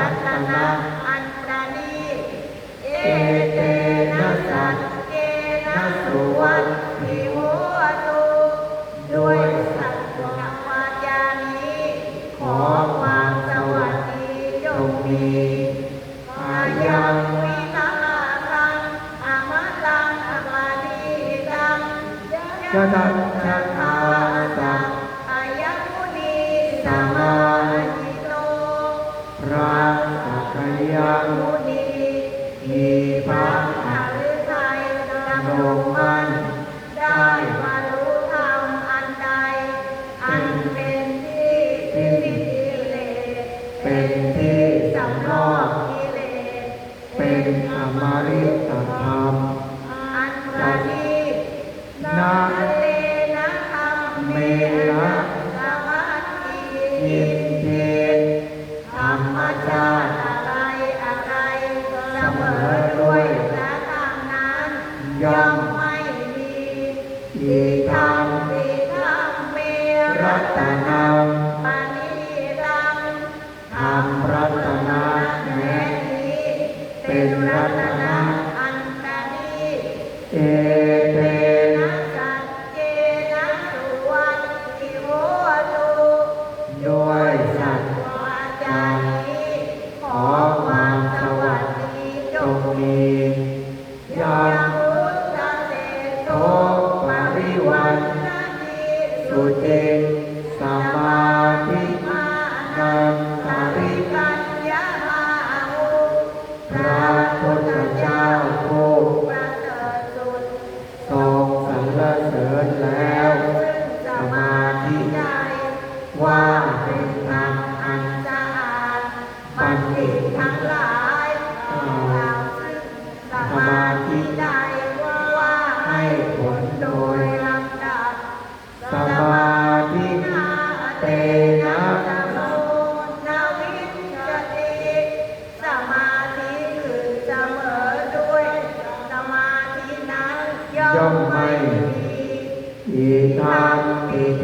รัตนะอันประณีเอเตนะสันเกนะสุวรรณภิโวตุด้วยสัตว์วาจานีขอความสวัสดีจงมีมายังวิาทัอมตังานีตัง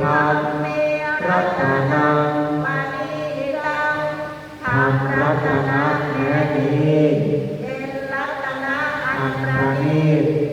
ธรรมรัตนังมณีตังธรรมรัตนะแม้นี้เป็นรัตนะอันประณีต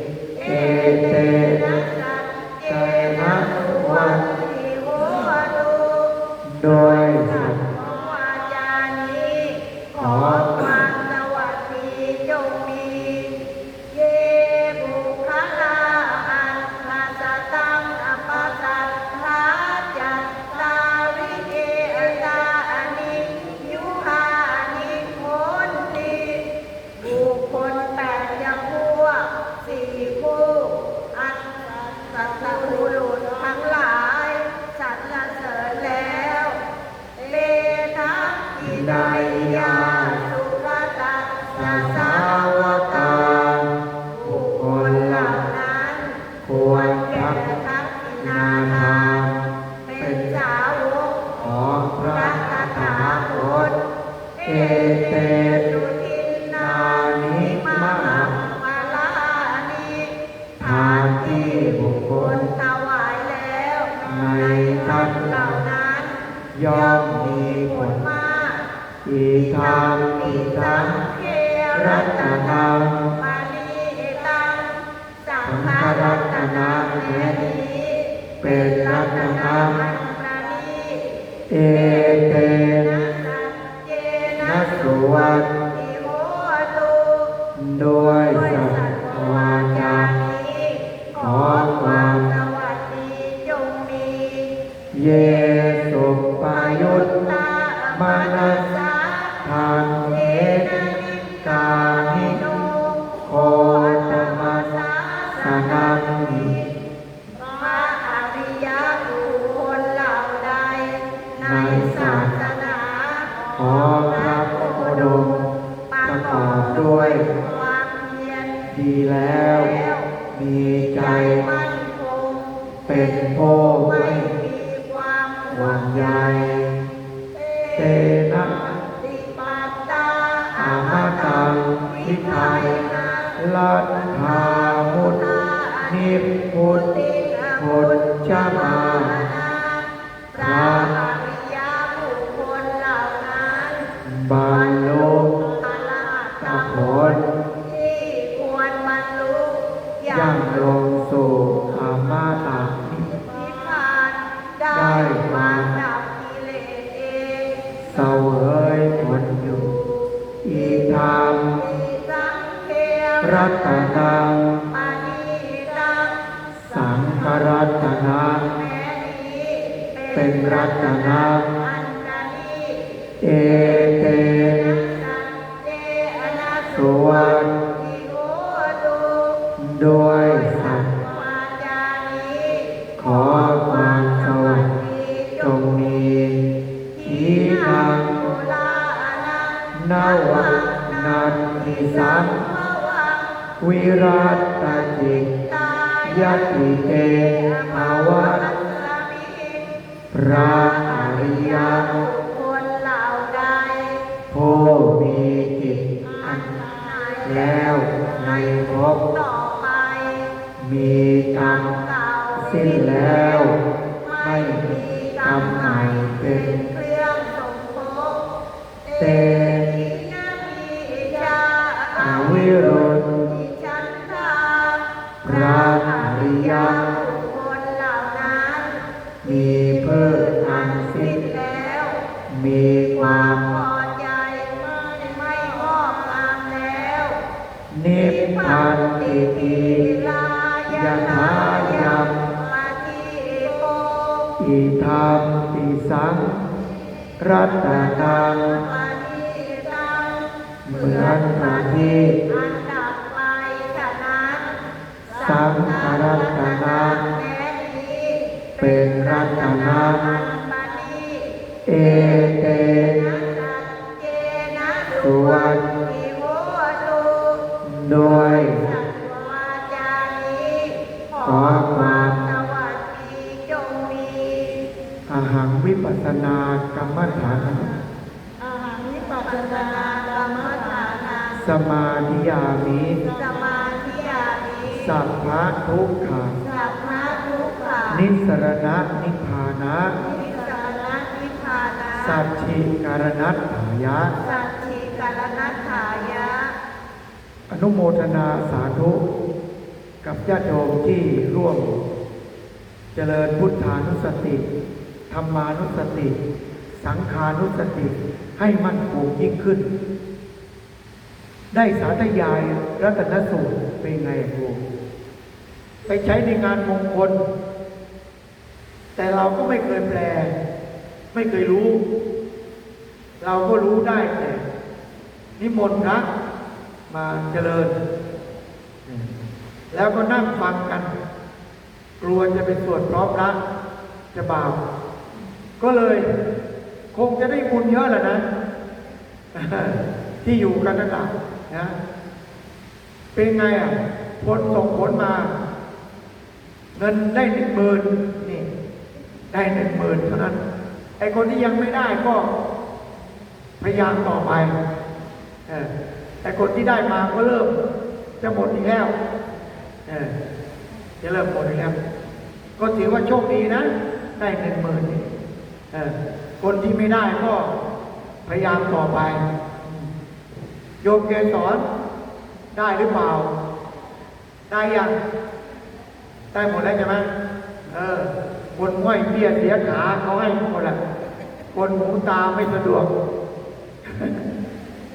เป็นรัตนะเอเตนะ ดีแล้ว มีใจมั่นคงเป็นผู้ไม่มีความหวั่นใยเตนะติปัตตาอามาตังวิทัยลัทธามุตนิพพุตพุทธชามา มีกรรมเก่าสิ้นแล้ว ไม่มีกรรมใหม่เป็น อิธรรมติสังรัตนังปานังเหมือนพระที่อันดับไปฉะนั้นสังรัตนะแม้นี้เป็นรัตนะอันปฏิเอเตนะสัจเจนะสุวัตติโดยสัวาจานี้ขขอ วิปัสสนากรรมฐานอาหารนิปัสสนากรรมฐานาสมาธิยามิสมาธิยามิสัพพะทุกขาสัพพะทุกขานิสรณะนิพพานะนิสรณนิพพานาสัจฉิการนัตถายะสัจฉิกรณัฏฐายะ อนุโมทนาสาธุกับญาติโยมที่ร่วม เจริญพุทธานุสติ ธรรมานุสติ สังขานุสติให้มั่นคงยิ่งขึ้น ได้สาธยายรัตนสูตรเป็นไงครูไปใช้ในงานมงคล แต่เราก็ไม่เคยแปล ไม่เคยรู้ เราก็รู้ได้แต่นิมนต์พระมาเจริญ แล้วก็นั่งฟังกัน กลัวจะเป็นสวดพร้อมพระจะบาป ก็เลยคงจะได้บุญเยอะแหละนะ ที่อยู่กันนั่นแหละนะ เป็นไงอะผลส่งผลมา เงินได้หนึ่งหมื่นนี่ ได้หนึ่งหมื่นเท่านั้น ไอ้คนที่ยังไม่ได้ก็พยายามต่อไปเออแต่คนที่ได้มาก็เริ่มจะหมดอีกแล้วเออจะเริ่มหมดอีกแล้ว ก็ถือว่าโชคดีนะ ได้หนึ่งหมื่นนี่ คนที่ไม่ได้ก็พยายามต่อไป โยมเกสอนได้หรือเปล่า ได้ยัง ได้หมดแล้วใช่ไหมเออ คนห้อยเบี้ยเสียขาเขาให้หมดแหละคนหูตาไม่สะดวก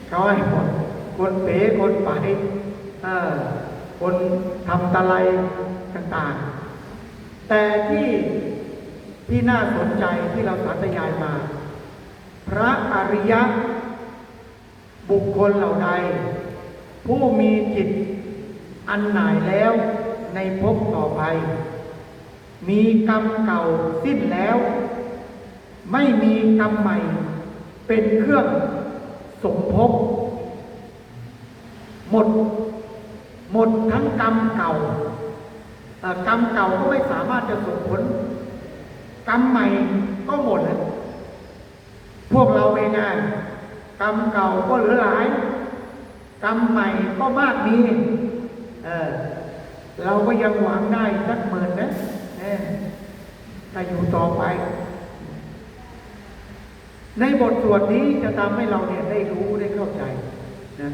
เขาให้หมดคนเป๋คนไปเออคนทำตะไลต่างๆ แต่ที่ ที่น่าสนใจที่เราสาธยายมา พระอริยะ บุคคลเหล่าใด ผู้มีจิตอันหน่ายแล้วในภพต่อไป มีกรรมเก่าสิ้นแล้ว ไม่มีกรรมใหม่ เป็นเครื่องสมภพหมด หมดทั้งกรรมเก่ากรรมเก่าก็ไม่สามารถจะส่งผล กรรมใหม่ก็หมดแล้วพวกเราเองไงกรรมเก่าก็เหลือหลาย กรรมใหม่ก็มากมีเออเราก็ยังหวังได้สักหมื่นนะถ้าอยู่ต่อไป ในบทสวดนี้จะทำให้เราเนี่ยได้รู้ได้เข้าใจนะ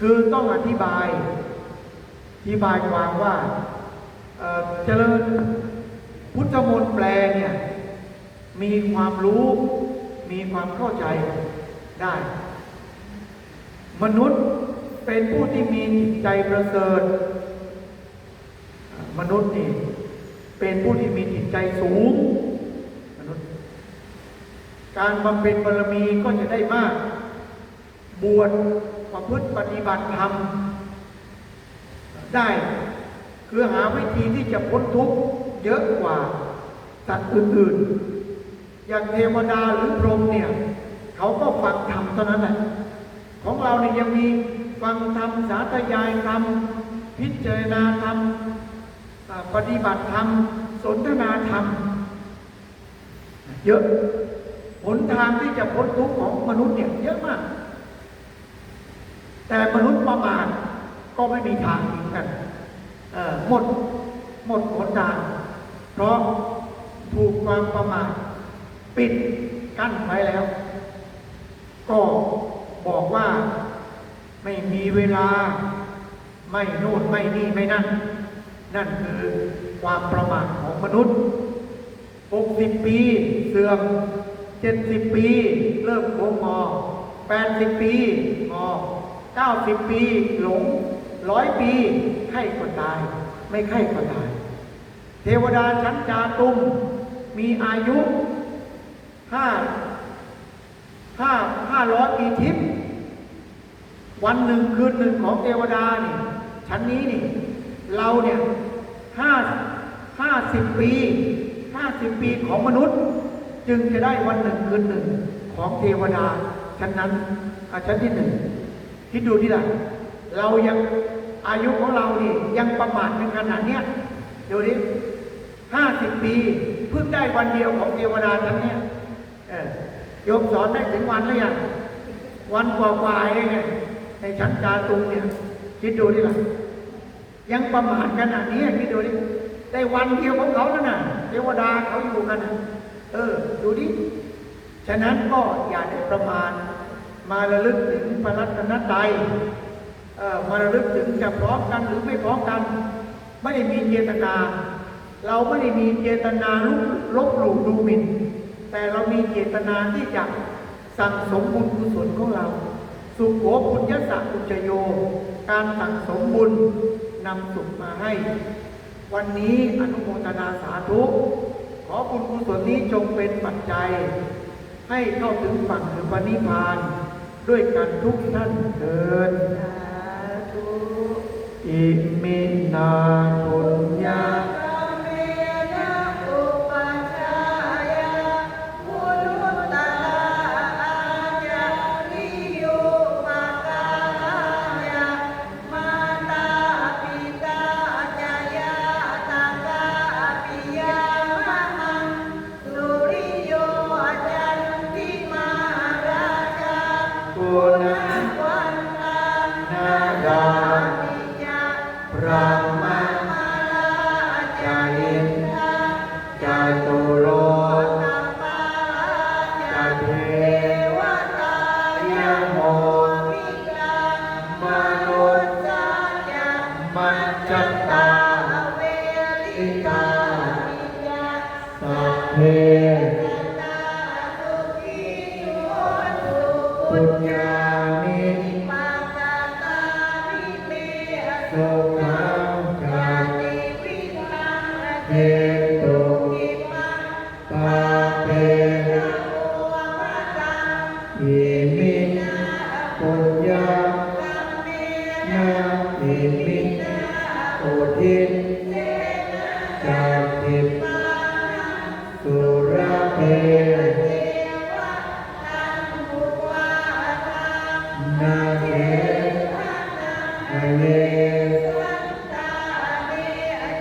คือต้องอธิบาย อธิบายความว่าเอ่อเจริญ พุทธมนต์แปลเนี่ยมีความรู้มีความเข้าใจได้ มนุษย์เป็นผู้ที่มีจิตใจประเสริฐ มนุษย์นี่เป็นผู้ที่มีจิตใจสูงมนุษย์ การบำเพ็ญบารมีก็จะได้มาก บวชประพฤติปฏิบัติธรรมได้ คือหาวิธีที่จะพ้นทุกข์ เยอะกว่าสัตว์อื่นๆ อย่างเทวดาหรือพรหมเนี่ย เขาก็ฟังธรรมเท่านั้นแหละ ของเราเนี่ยยังมีฟังธรรมสาธยายธรรม พิจารณาธรรมปฏิบัติธรรม สนทนาธรรม เยอะหนทางที่จะพ้นทุกข์ของมนุษย์เนี่ยเยอะมาก แต่มนุษย์ประมาทก็ไม่มีทางเหมือนกันหมดหมดหนทาง เพราะถูกความประมาทปิดกั้นไว้แล้ว ก็บอกว่าไม่มีเวลา ไม่โน่นไม่นี่ไม่นั่น นั่นคือความประมาทของมนุษย์ 60 ปีเสื่อม 70 ปี เริ่มโค้งงอ80 ปีงอ90 ปีหลงร้อยปีไข้ก็ตาย ไม่ไข้ก็ตาย เทวดาชั้นจาตุมมีอายุห้าห้าห้าร้อยปีทิพย์วันหนึ่งคืนหนึ่งของเทวดานี่ชั้นนี้นี่เราเนี่ยห้าห้าสิบปีห้าสิบปีของมนุษย์ จึงจะได้วันหนึ่งคืนหนึ่งของเทวดาชั้นนั้นอะชั้นที่หนึ่งคิดดูที่ละเรายังอายุของเรานี่ยังประมาทในขนาดเนี้ยเดูดิ ห้าสิบปีเพิ่งได้วันเดียวของเทวดาชั้นเนี้ยโยมสอนได้ถึงวันหรือยังวันกว่าๆเองไงในชั้นจาตุงเนี่ยคิดดูดิล่ะยังประมาทขนาดนี้คิดดูดิได้วันเดียวของเขาแล้วนะเทวดาเขาอยู่กันนะเออ ดูดิ ฉะนั้นก็อย่าได้ประมาทมาระลึกถึงพระรัตนตรัยมาระลึกถึงจะพร้อมกันหรือไม่พร้อมกัน ไม่ได้มีเจตนา เราไม่ได้มีเจตนาลุกลบหลู่ดูหมิ่น แต่เรามีเจตนาที่จะสั่งสมบุญกุศลของเรา สุขโขปุญญสักอุจโย การสั่งสมบุญนำสุขมาให้ วันนี้อนุโมทนาสาธุ ขอบุญกุศลนี้จงเป็นปัจจัย ให้เข้าถึงฝั่งถึงปณิพพาน ด้วยกันทุกท่านเถิดสาธุอิมินาปุญญา ปุญ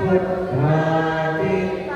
Put God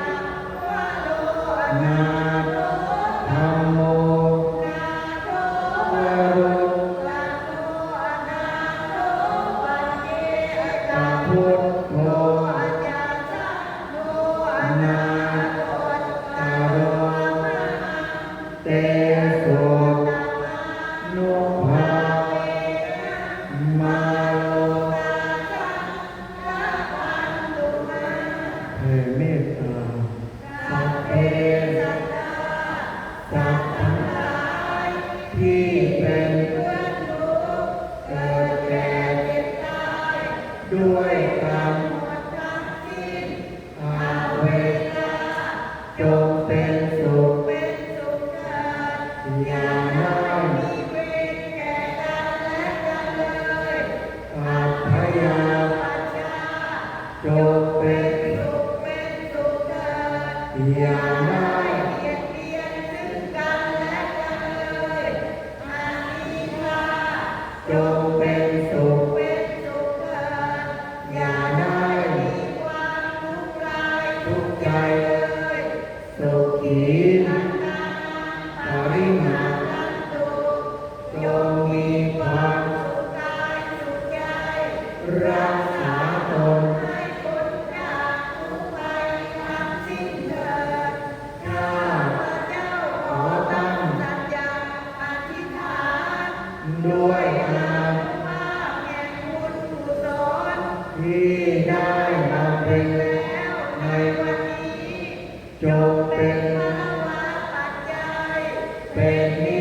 Bendito.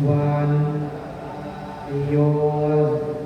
one, yours,